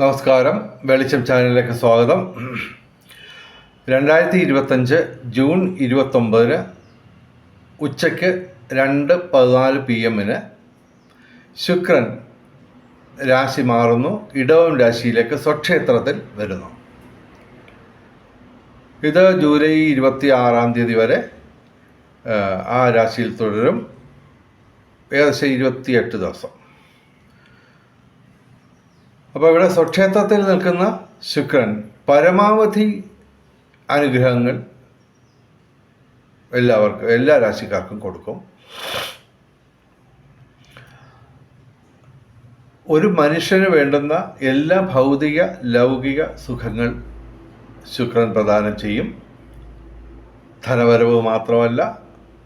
നമസ്കാരം. വെളിച്ചം ചാനലിലേക്ക് സ്വാഗതം. രണ്ടായിരത്തി ഇരുപത്തഞ്ച് ജൂൺ ഇരുപത്തൊമ്പതിന് ഉച്ചയ്ക്ക് രണ്ട് പതിനാല് പി എമ്മിന് ശുക്രൻ രാശി മാറുന്നു. ഇടവം രാശിയിലേക്ക് സ്വക്ഷേത്രത്തിൽ വരുന്നു. ഇത് ജൂലൈ ഇരുപത്തി ആറാം തീയതി വരെ ആ, രാശിയിൽ തുടരും. ഏകദേശം ഇരുപത്തിയെട്ട് ദിവസം. അപ്പോൾ ഇവിടെ സ്വക്ഷേത്രത്തിൽ നിൽക്കുന്ന ശുക്രൻ പരമാവധി അനുഗ്രഹങ്ങൾ എല്ലാവർക്കും എല്ലാ രാശിക്കാർക്കും കൊടുക്കും. ഒരു മനുഷ്യന് വേണ്ടുന്ന എല്ലാ ഭൗതിക ലൗകിക സുഖങ്ങൾ ശുക്രൻ പ്രദാനം ചെയ്യും. ധനവരവ് മാത്രമല്ല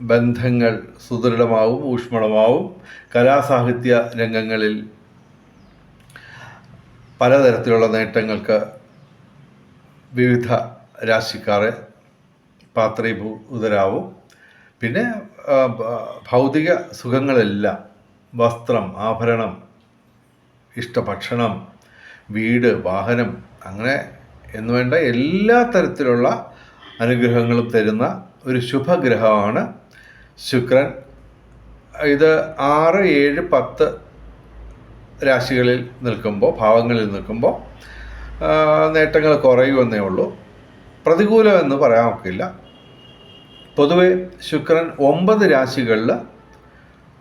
ബന്ധങ്ങൾ സുദൃഢമാവും ഊഷ്മളമാവും. കലാസാഹിത്യ രംഗങ്ങളിൽ പലതരത്തിലുള്ള നേട്ടങ്ങൾക്ക് വിവിധ രാശിക്കാരെ പാത്രീഭൂതരാവും പിന്നെ ഭൗതിക സുഖങ്ങളെല്ലാം വസ്ത്രം ആഭരണം ഇഷ്ടഭക്ഷണം വീട് വാഹനം അങ്ങനെ എന്ന് വേണ്ട എല്ലാ തരത്തിലുള്ള അനുഗ്രഹങ്ങളും തരുന്ന ഒരു ശുഭഗ്രഹമാണ് ശുക്രൻ. ഇത് ആറ് ഏഴ് പത്ത് രാശികളിൽ നിൽക്കുമ്പോൾ ഭാവങ്ങളിൽ നിൽക്കുമ്പോൾ നേട്ടങ്ങൾ കുറയുമെന്നേ ഉള്ളൂ. പ്രതികൂലമെന്ന് പറയാൻ ഒക്കില്ല. പൊതുവെ ശുക്രൻ ഒമ്പത് രാശികളിൽ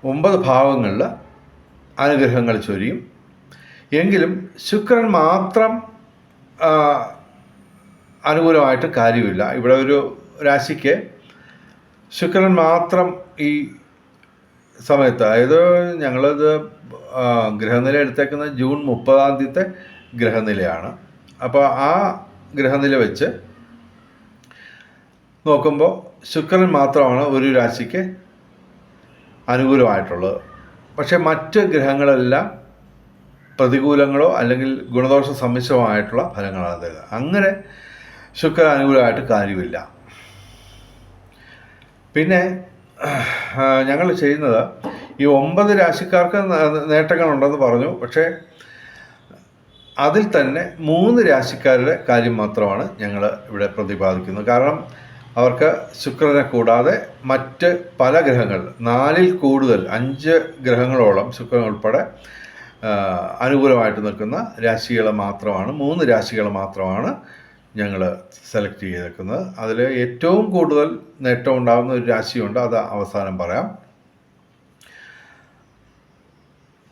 ഒമ്പത് ഭാവങ്ങളിൽ അനുഗ്രഹങ്ങൾ ചൊരിയും. എങ്കിലും ശുക്രൻ മാത്രം അനുകൂലമായിട്ട് കാര്യമില്ല. ഇവിടെ ഒരു രാശിക്ക് ശുക്രൻ മാത്രം ഈ സമയത്ത്. അതായത് ഞങ്ങളത് ഗ്രഹനില എടുത്തേക്കുന്നത് ജൂൺ മുപ്പതാം തീയതിത്തെ ഗ്രഹനിലയാണ്. അപ്പോൾ ആ ഗ്രഹനില വെച്ച് നോക്കുമ്പോൾ ശുക്രൻ മാത്രമാണ് ഒരു രാശിക്ക് അനുകൂലമായിട്ടുള്ളത്. പക്ഷേ മറ്റ് ഗ്രഹങ്ങളെല്ലാം പ്രതികൂലങ്ങളോ അല്ലെങ്കിൽ ഗുണദോഷ സമ്മിശ്രമായിട്ടുള്ള ഫലങ്ങളാണ് തരുന്നത് അങ്ങനെ ശുക്രൻ അനുകൂലമായിട്ട് കാര്യമില്ല. പിന്നെ ഞങ്ങൾ ചെയ്യുന്നത് ഈ ഒമ്പത് രാശിക്കാർക്ക് നേട്ടങ്ങളുണ്ടെന്ന് പറഞ്ഞു. പക്ഷേ അതിൽ തന്നെ മൂന്ന് രാശിക്കാരുടെ കാര്യം മാത്രമാണ് ഞങ്ങൾ ഇവിടെ പ്രതിപാദിക്കുന്നത് കാരണം അവർക്ക് ശുക്രനെ കൂടാതെ മറ്റ് പല ഗ്രഹങ്ങൾ നാലിൽ കൂടുതൽ അഞ്ച് ഗ്രഹങ്ങളോളം ശുക്രൻ ഉൾപ്പെടെ അനുകൂലമായിട്ട് നിൽക്കുന്ന രാശികൾ മാത്രമാണ് മൂന്ന് രാശികൾ മാത്രമാണ് ഞങ്ങൾ സെലക്ട് ചെയ്തേക്കുന്നത്. അതിൽ ഏറ്റവും കൂടുതൽ നേട്ടം ഉണ്ടാകുന്ന ഒരു രാശിയുണ്ട്. അത് അവസാനം പറയാം.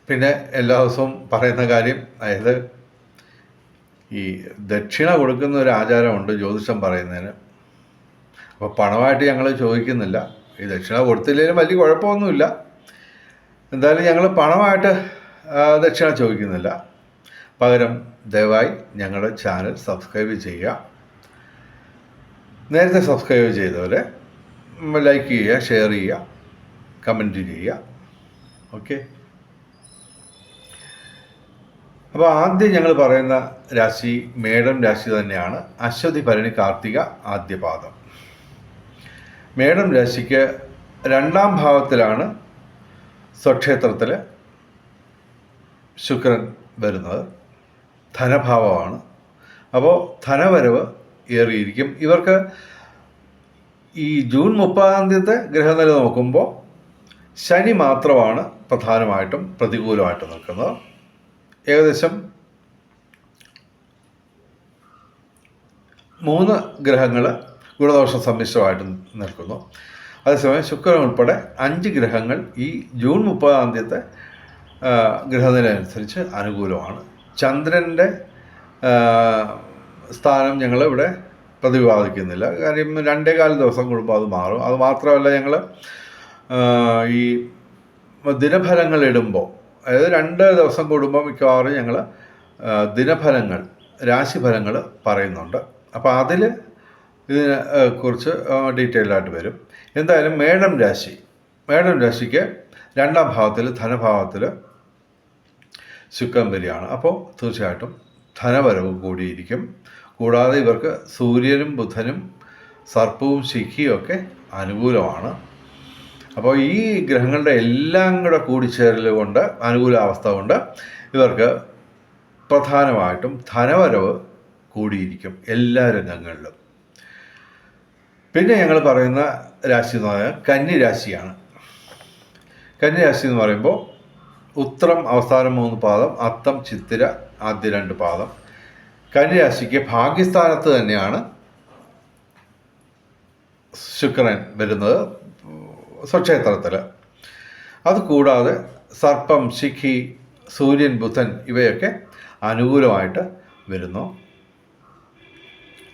പിന്നെ എല്ലാ ദിവസവും പറയുന്ന കാര്യം അതായത് ഈ ദക്ഷിണ കൊടുക്കുന്ന ഒരു ആചാരമുണ്ട് ജ്യോതിഷം പറയുന്നതിന്. അപ്പോൾ പണമായിട്ട് ഞങ്ങൾ ചോദിക്കുന്നില്ല. ഈ ദക്ഷിണ കൊടുത്തില്ലെങ്കിലും വലിയ കുഴപ്പമൊന്നുമില്ല. എന്തായാലും ഞങ്ങൾ പണമായിട്ട് ദക്ഷിണ ചോദിക്കുന്നില്ല. പകരം ദയവായി ഞങ്ങളുടെ ചാനൽ സബ്സ്ക്രൈബ് ചെയ്യുക. നേരത്തെ സബ്സ്ക്രൈബ് ചെയ്തവരെ ലൈക്ക് ചെയ്യുക ഷെയർ ചെയ്യുക കമന്റ് ചെയ്യുക. ഓക്കെ? അപ്പോൾ ആദ്യം ഞങ്ങൾ പറയുന്ന രാശി മേടം രാശി തന്നെയാണ്. അശ്വതി ഭരണി കാർത്തിക ആദ്യപാദം മേടം രാശിക്ക് രണ്ടാം ഭാവത്തിലാണ് സ്വക്ഷേത്രത്തിൽ ശുക്രൻ വരുന്നത്. ധനഭാവമാണ്. അപ്പോൾ ധനവരവ് ഏറിയിരിക്കും. ഇവർക്ക് ഈ ജൂൺ മുപ്പതാം തീയതി ഗ്രഹനില നോക്കുമ്പോൾ ശനി മാത്രമാണ് പ്രധാനമായിട്ടും പ്രതികൂലമായിട്ട് നിൽക്കുന്നത്. ഏകദേശം മൂന്ന് ഗ്രഹങ്ങൾ ഗുണദോഷ സമ്മിശ്രമായിട്ട് നിൽക്കുന്നു. അതേസമയം ശുക്രൻ ഉൾപ്പെടെ അഞ്ച് ഗ്രഹങ്ങൾ ഈ ജൂൺ മുപ്പതാം തീയതി ഗ്രഹനില അനുസരിച്ച് അനുകൂലമാണ്. ചന്ദ്രന്റെ സ്ഥാനം ഞങ്ങൾ ഇവിടെ പ്രതിപാദിക്കുന്നില്ല. കാര്യം രണ്ടേ കാല ദിവസം കൂടുമ്പോൾ അത് മാറും. അത് മാത്രമല്ല ഞങ്ങൾ ഈ ദിനഫലങ്ങൾ ഇടുമ്പോൾ അതായത് രണ്ട് ദിവസം കൂടുമ്പോൾ മിക്കവാറും ഞങ്ങൾ ദിനഫലങ്ങൾ രാശിഫലങ്ങൾ പറയുന്നുണ്ട്. അപ്പോൾ അതിൽ ഇതിനെ കുറിച്ച് ഡീറ്റെയിൽ ആയിട്ട് വരും. എന്തായാലും മേടം രാശി. മേടം രാശിക്ക് രണ്ടാം ഭാവത്തിൽ ധനഭാവത്തിൽ ശുക്രൻ വരികയാണ് അപ്പോൾ തീർച്ചയായിട്ടും ധനവരവ് കൂടിയിരിക്കും. കൂടാതെ ഇവർക്ക് സൂര്യനും ബുധനും സർപ്പവും ശിഖിയും ഒക്കെ അനുകൂലമാണ്. അപ്പോൾ ഈ ഗ്രഹങ്ങളുടെ എല്ലാം കൂടെ കൂടിച്ചേരൽ കൊണ്ട് അനുകൂലാവസ്ഥ കൊണ്ട് ഇവർക്ക് പ്രധാനമായിട്ടും ധനവരവ് കൂടിയിരിക്കും എല്ലാ രംഗങ്ങളിലും. പിന്നെ ഞങ്ങൾ പറയുന്ന രാശി എന്ന് പറഞ്ഞാൽ കന്നി രാശി എന്ന് പറയുമ്പോൾ ഉത്രം അവസാനം മൂന്ന് പാദം അത്തം ചിത്തിര ആദ്യ രണ്ട് പാദം. കന്നി രാശിക്ക് ഭാഗ്യസ്ഥാനത്ത് തന്നെയാണ് ശുക്രൻ വരുന്നത് സ്വക്ഷേത്രത്തിൽ അതുകൂടാതെ സർപ്പം ശിഖി സൂര്യൻ ബുധൻ ഇവയൊക്കെ അനുകൂലമായിട്ട് വരുന്നു.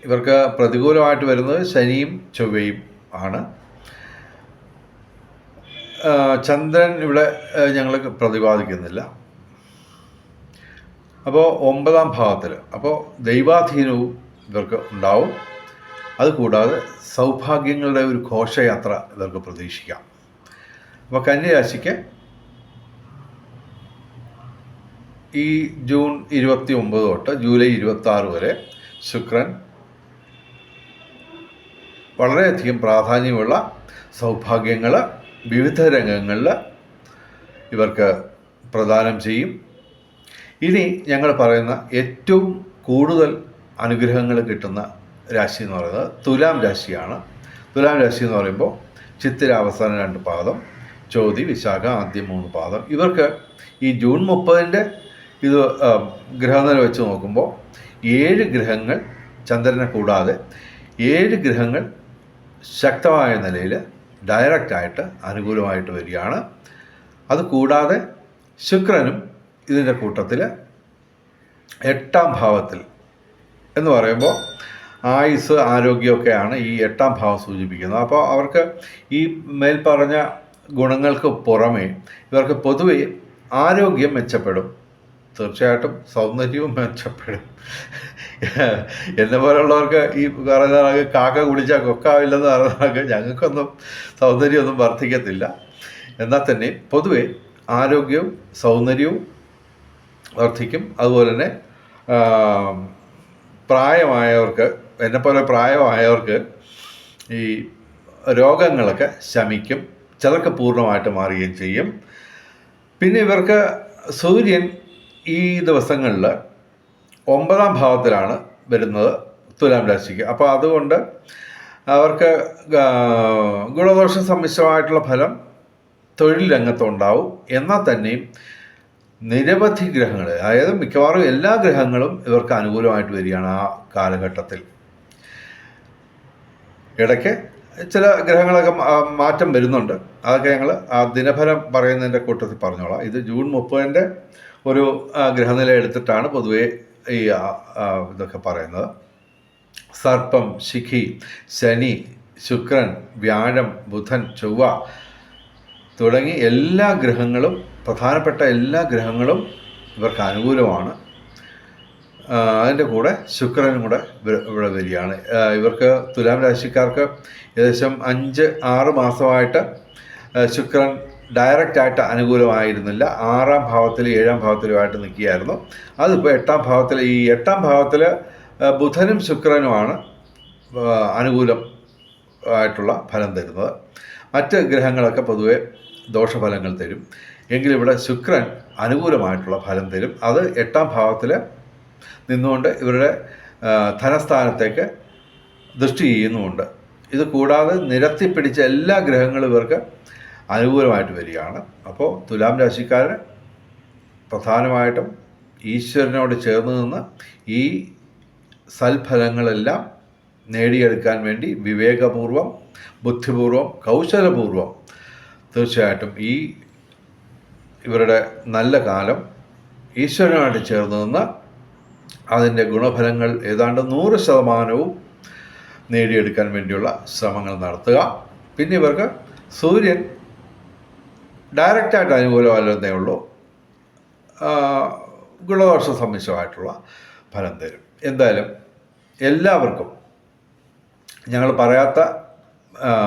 ഇവർക്ക് പ്രതികൂലമായിട്ട് വരുന്നത് ശനിയും ചൊവ്വയും ആണ്. ചന്ദ്രൻ ഇവിടെ ഞങ്ങൾ പ്രതിപാദിക്കുന്നില്ല. അപ്പോൾ ഒമ്പതാം ഭാഗത്തിൽ അപ്പോൾ ദൈവാധീനവും ഇവർക്ക് ഉണ്ടാവും. അതുകൂടാതെ സൗഭാഗ്യങ്ങളുടെ ഒരു ഘോഷയാത്ര ഇവർക്ക് പ്രതീക്ഷിക്കാം. അപ്പോൾ കന്യരാശിക്ക് ഈ ജൂൺ ഇരുപത്തി ഒമ്പത് തൊട്ട് ജൂലൈ ഇരുപത്തി ആറ് വരെ ശുക്രൻ വളരെയധികം പ്രാധാന്യമുള്ള സൗഭാഗ്യങ്ങൾ വിവിധ രംഗങ്ങളിൽ ഇവർക്ക് പ്രദാനം ചെയ്യും. ഇനി ഞങ്ങൾ പറയുന്ന ഏറ്റവും കൂടുതൽ അനുഗ്രഹങ്ങൾ കിട്ടുന്ന രാശി എന്ന് പറയുന്നത് തുലാം രാശിയാണ്. തുലാം രാശി എന്ന് പറയുമ്പോൾ ചിത്തിര അവസാനം രണ്ട് പാദം ചോതി വിശാഖ ആദ്യം മൂന്ന് പാദം. ഇവർക്ക് ഈ ജൂൺ മുപ്പതിന്റെ ഇത് ഗ്രഹനില വെച്ച് നോക്കുമ്പോൾ ഏഴ് ഗ്രഹങ്ങൾ ചന്ദ്രനെ കൂടാതെ ഏഴ് ഗ്രഹങ്ങൾ ശക്തമായ നിലയിൽ ഡയറക്റ്റായിട്ട് അനുകൂലമായിട്ട് വരികയാണ്. അത് കൂടാതെ ശുക്രനും ഇതിന്റെ കൂട്ടത്തിൽ എട്ടാം ഭാവത്തിൽ എന്ന് പറയുമ്പോൾ ആയുസ് ആരോഗ്യമൊക്കെയാണ് ഈ എട്ടാം ഭാവം സൂചിപ്പിക്കുന്നത്. അപ്പോൾ അവർക്ക് ഈ മേൽപ്പറഞ്ഞ ഗുണങ്ങൾക്ക് പുറമേ ഇവർക്ക് പൊതുവെ ആരോഗ്യം മെച്ചപ്പെടും. തീർച്ചയായിട്ടും സൗന്ദര്യവും മെച്ചപ്പെടും. എന്നെ പോലുള്ളവർക്ക് ഈ പറയുന്ന കണക്ക് കാക്ക കുടിച്ചാൽ കൊക്കാവില്ലെന്ന് പറഞ്ഞാൽ ഞങ്ങൾക്കൊന്നും സൗന്ദര്യമൊന്നും വർദ്ധിക്കത്തില്ല. എന്നാൽ തന്നെ പൊതുവെ ആരോഗ്യവും സൗന്ദര്യവും വർദ്ധിക്കും. അതുപോലെ തന്നെ പ്രായമായവർക്ക് എന്നെപ്പോലെ പ്രായമായവർക്ക് ഈ രോഗങ്ങളൊക്കെ ശമിക്കും. ചിലർക്ക് പൂർണമായിട്ട് മാറുകയും ചെയ്യും. പിന്നെ ഇവർക്ക് സൂര്യൻ ഈ ദിവസങ്ങളിൽ ഒമ്പതാം ഭാവത്തിലാണ് വരുന്നത് തുലാം രാശിക്ക്. അപ്പോൾ അതുകൊണ്ട് അവർക്ക് ഗുണദോഷ സമ്മിശ്രമായിട്ടുള്ള ഫലം തൊഴിൽ രംഗത്തുണ്ടാവും എന്നാൽ തന്നെയും നിരവധി ഗ്രഹങ്ങൾ അതായത് മിക്കവാറും എല്ലാ ഗ്രഹങ്ങളും ഇവർക്ക് അനുകൂലമായിട്ട് വരികയാണ് ആ കാലഘട്ടത്തിൽ. ഇടയ്ക്ക് ചില ഗ്രഹങ്ങളൊക്കെ മാറ്റം വരുന്നുണ്ട്. അതൊക്കെ ഞങ്ങൾ ആ ദിനഫലം പറയുന്നതിന്റെ കൂട്ടത്തിൽ പറഞ്ഞോളാം. ഇത് ജൂൺ മുപ്പതിന്റെ ഒരു ഗ്രഹനില എടുത്തിട്ടാണ് പൊതുവേ ഈ ഇതൊക്കെ പറയുന്നത്. സർപ്പം ശിഖി ശനി ശുക്രൻ വ്യാഴം ബുധൻ ചൊവ്വ തുടങ്ങി എല്ലാ ഗ്രഹങ്ങളും പ്രധാനപ്പെട്ട എല്ലാ ഗ്രഹങ്ങളും ഇവർക്ക് അനുകൂലമാണ്. അതിന്റെ കൂടെ ശുക്രനും കൂടെ ഇവിടെ വരികയാണ്. ഇവർക്ക് തുലാം രാശിക്കാർക്ക് ഏകദേശം അഞ്ച് ആറ് മാസമായിട്ട് ശുക്രൻ ഡയറക്റ്റായിട്ട് അനുകൂലമായിരുന്നില്ല. ആറാം ഭാവത്തിൽ ഏഴാം ഭാവത്തിലുമായിട്ട് നിൽക്കുകയായിരുന്നു. അതിപ്പോൾ എട്ടാം ഭാവത്തിൽ ഈ എട്ടാം ഭാവത്തിൽ ബുധനും ശുക്രനുമാണ് അനുകൂലം ആയിട്ടുള്ള ഫലം തരുന്നത്. മറ്റ് ഗ്രഹങ്ങളൊക്കെ പൊതുവെ ദോഷഫലങ്ങൾ തരും. എങ്കിലും ഇവിടെ ശുക്രൻ അനുകൂലമായിട്ടുള്ള ഫലം തരും. അത് എട്ടാം ഭാവത്തിൽ നിന്നുകൊണ്ട് ഇവരുടെ ധനസ്ഥാനത്തേക്ക് ദൃഷ്ടി ചെയ്യുന്നുമുണ്ട്. ഇത് കൂടാതെ നിരത്തി പിടിച്ച എല്ലാ ഗ്രഹങ്ങളും ഇവർക്ക് അനുകൂലമായിട്ട് വരികയാണ്. അപ്പോൾ തുലാം രാശിക്കാരൻ പ്രധാനമായിട്ടും ഈശ്വരനോട് ചേർന്ന് നിന്ന് ഈ സൽഫലങ്ങളെല്ലാം നേടിയെടുക്കാൻ വേണ്ടി വിവേകപൂർവം ബുദ്ധിപൂർവം കൗശലപൂർവം തീർച്ചയായിട്ടും ഈ ഇവരുടെ നല്ല കാലം ഈശ്വരനുമായിട്ട് ചേർന്ന് നിന്ന് അതിന്റെ ഗുണഫലങ്ങൾ ഏതാണ്ട് നൂറ് ശതമാനവും നേടിയെടുക്കാൻ വേണ്ടിയുള്ള ശ്രമങ്ങൾ നടത്തുക. പിന്നെ ഇവർക്ക് സൂര്യൻ ഡയറക്റ്റായിട്ട് അനുകൂലമല്ലെന്നേ ഉള്ളൂ. ഗുണദോഷ സമ്മിശ്രമായിട്ടുള്ള ഫലം തരും. എന്തായാലും എല്ലാവർക്കും ഞങ്ങൾ പറയാത്ത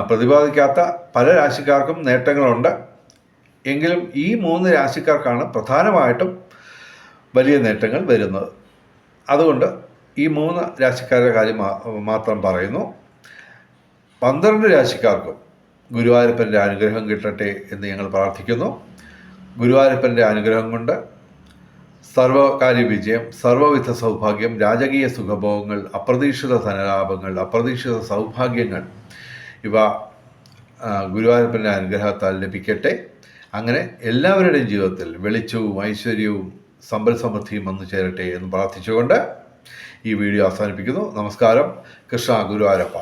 പ്രതിപാദിക്കാത്ത പല രാശിക്കാർക്കും നേട്ടങ്ങളുണ്ട്. എങ്കിലും ഈ മൂന്ന് രാശിക്കാർക്കാണ് പ്രധാനമായിട്ടും വലിയ നേട്ടങ്ങൾ വരുന്നത്. അതുകൊണ്ട് ഈ മൂന്ന് രാശിക്കാരുടെ കാര്യം മാത്രം പറയുന്നു. പന്ത്രണ്ട് രാശിക്കാർക്കും ഗുരുവായൂരപ്പന്റെ അനുഗ്രഹം കിട്ടട്ടെ എന്ന് ഞങ്ങൾ പ്രാർത്ഥിക്കുന്നു. ഗുരുവായൂരപ്പന്റെ അനുഗ്രഹം കൊണ്ട് സർവകാര്യ വിജയം സർവവിധ സൗഭാഗ്യം രാജകീയ സുഖഭോഗങ്ങൾ അപ്രതീക്ഷിത ധനലാഭങ്ങൾ അപ്രതീക്ഷിത സൗഭാഗ്യങ്ങൾ ഇവ ഗുരുവായൂരപ്പന്റെ അനുഗ്രഹത്താൽ ലഭിക്കട്ടെ. അങ്ങനെ എല്ലാവരുടെയും ജീവിതത്തിൽ വെളിച്ചവും ഐശ്വര്യവും സമ്പൽ സമൃദ്ധിയും വന്നു ചേരട്ടെ എന്ന് പ്രാർത്ഥിച്ചുകൊണ്ട് ഈ വീഡിയോ അവസാനിപ്പിക്കുന്നു. നമസ്കാരം. കൃഷ്ണ ഗുരുവായൂരപ്പ.